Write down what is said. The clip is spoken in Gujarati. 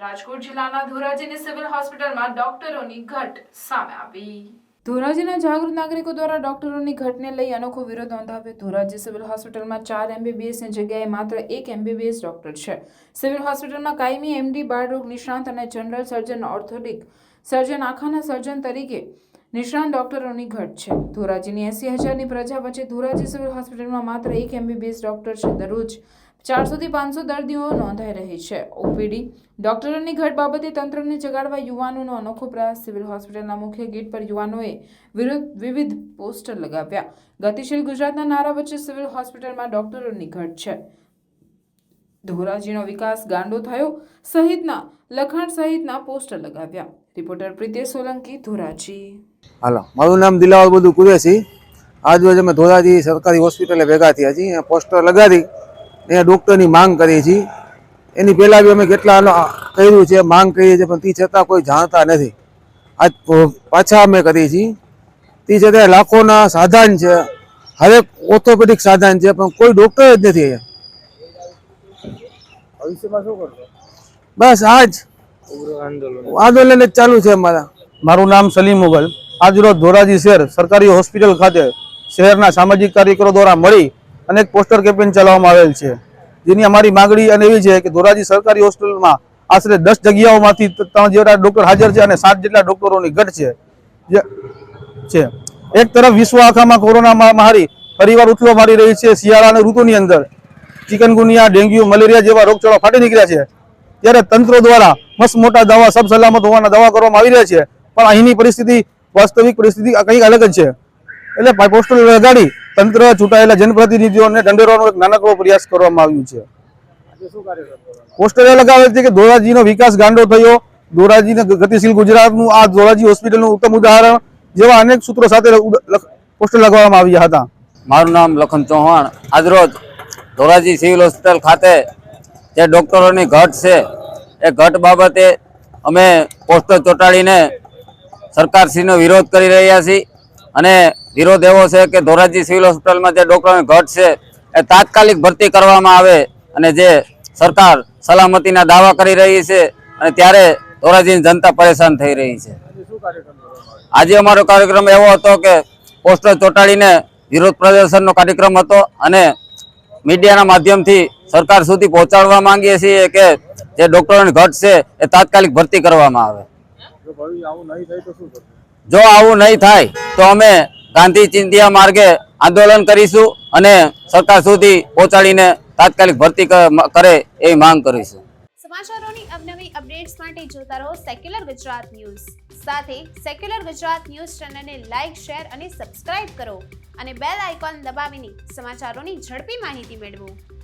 રાજકોટ જિલ્લાના ધોરાજીની સિવિલ હોસ્પિટલમાં ડોક્ટરોની ઘટ સામે આવી. ધોરાજીના જાગૃત નાગરિકો દ્વારા ડોક્ટરોની ઘટને લઈ અનોખો વિરોધ નોંધાવ્યો. ધોરાજી સિવિલ હોસ્પિટલમાં ચાર એમબીબીએસની જગ્યાએ માત્ર એક એમબીબીએસ ડોક્ટર છે. સિવિલ હોસ્પિટલમાં કાયમી એમડી બાળરોગ નિષ્ણાંત અને જનરલ સર્જન ઓર્થોડિક સર્જન આંખાના સર્જન તરીકે નિષ્ણાંત ડોક્ટરોની ઘટ છે. ધોરાજીની એસી હજારની પ્રજા વચ્ચે ધોરાજી સિવિલ હોસ્પિટલમાં માત્ર એક એમબીબીએસ ડોક્ટર છે. દરરોજ ચારસોથી પાંચસો દર્દીઓ નોંધાઈ રહી છે. ઓપીડી ડોક્ટરોની ઘટ બાબતે તંત્રને જગાડવા યુવાનોનો અનોખો પ્રયાસ સિવિલ હોસ્પિટલના મુખ્ય ગેટ પર યુવાનોએ વિરુદ્ધ વિવિધ પોસ્ટર લગાવ્યા. ગતિશીલ ગુજરાતના નારા વચ્ચે સિવિલ હોસ્પિટલમાં ડોક્ટરોની ઘટ છે. ધોરાજીનો વિકાસ ગાંડો થયો. સહિતના, લખાણ સહિતના પોસ્ટર લગાવ્યા. રિપોર્ટર પ્રિતેશ સોલંકી, ધોરાજી. હાલો, મારું નામ દિલાવર બધું કુરેશી. આજ અમે ધોરાજી સરકારી હોસ્પિટલે ભેગા થયા છીએ. પોસ્ટર લગાડી અહીંયા ડૉક્ટરની માંગ કરી છે. એની પહેલાં બી અમે કેટલા કર્યું છે માંગ કરીએ છીએ પણ તે છતાં કોઈ જાણતા નથી. આજ પાછા અમે કરી છીએ તે છતાં લાખોના સાધન છે. હરેક ઓર્થોપેડિક સાધન છે પણ કોઈ ડૉક્ટર જ નથી અહીંયા. બસ આજ. આંદોલન. જ ચાલુ છે અમારા. મારું નામ સલીમ મુગલ આજરોજ ધોરાજી શહેર સરકારી હોસ્પિટલ ખાતે શહેરના સામાજિક કાર્યકરો દ્વારા મળી અનેક પોસ્ટર કેમ્પેન ચલાવવામાં આવેલ છે. જેની અમારી માંગણી અને એવી છે કે ધોરાજી સરકારી હોસ્પિટલમાં આશરે દસ જગ્યાઓમાંથી ત્રણ જેટલા ડોક્ટર હાજર છે અને સાત જેટલા ડોક્ટરોની ઘટ છે. છે. એક તરફ વિશ્વ આખામાં કોરોના મહામારી ફરીવાર ઉથલો મારી રહી છે શિયાળાની ઋતુની અંદર. ચિકનગુનિયા, ડેન્ગ્યુ, મલેરિયા જેવા રોગચાળો ફાટી નીકળ્યા છે. ત્યારે તંત્ર દ્વારા મસ્ત મોટા દવા સબ સલામત હોવાના દવા કરવામાં આવી રહ્યા છે. પણ અહીંની પરિસ્થિતિ વાસ્તવિક પરિસ્થિતિ કંઈક અલગ જ છે. એટલે ભાઈ પોસ્ટર લગાડી તંત્ર ચૂંટાયેલા જનપ્રતિનિધિઓને દંડેરવાનો એક નાનકડો પ્રયાસ કરવામાં આવ્યું છે. પોસ્ટર એ લગાવે છે કે ધોરાજીનો વિકાસ ગાંડો થયો. ધોરાજીને ગતિશીલ ગુજરાતનું આ ધોરાજી હોસ્પિટલનું ઉત્તમ ઉદાહરણ જેવા અનેક સૂત્રો સાથે પોસ્ટર લગાવવામાં આવ્યા હતા. મારું નામ લખન ચૌહાણ. આજરોજ ધોરાજી સિવિલ હોસ્પિટલ ખાતે જે ડૉક્ટરોની ઘટ છે એ ઘટ બાબતે અમે પોસ્ટર ચોંટાડીને સરકારશ્રીનો વિરોધ કરી રહ્યા છીએ અને વિરોધ એવો છે કે ધોરાજી સિવિલ હોસ્પિટલમાં જે ડોક્ટરોની ઘટ છે એ તાત્કાલિક ભરતી કરવામાં આવે અને જે સરકાર સલામતીના દાવા કરી રહી છે અને ત્યારે ધોરાજીની જનતા પરેશાન થઈ રહી છે. આજે અમારો કાર્યક્રમ એવો હતો કે પોસ્ટર ચોંટાડીને વિરોધ પ્રદર્શનનો કાર્યક્રમ હતો અને મીડિયાના માધ્યમથી સરકાર સુધી પહોંચાડવા માંગીએ છીએ કે જે ડોક્ટરોની ઘટ છે એ તાત્કાલિક ભરતી કરવામાં આવે. જો આવું નહીં થાય તો અમે ગાંધી ચિંતિયા માર્ગે આંદોલન કરીશું અને સરકાર સુધી પહોંચાડીને તાત્કાલિક ભરતી કરે એ માંગ કરીશું. સમાચારોની અવનવી અપડેટ્સ માટે જોતા રહો સેક્યુલર ગુજરાત ન્યૂઝ. સાથે સેક્યુલર ગુજરાત ન્યૂઝ ચેનલને લાઇક શેર અને સબસ્ક્રાઇબ કરો અને બેલ આઇકોન દબાવીને સમાચારોની ઝડપી માહિતી મેળવો.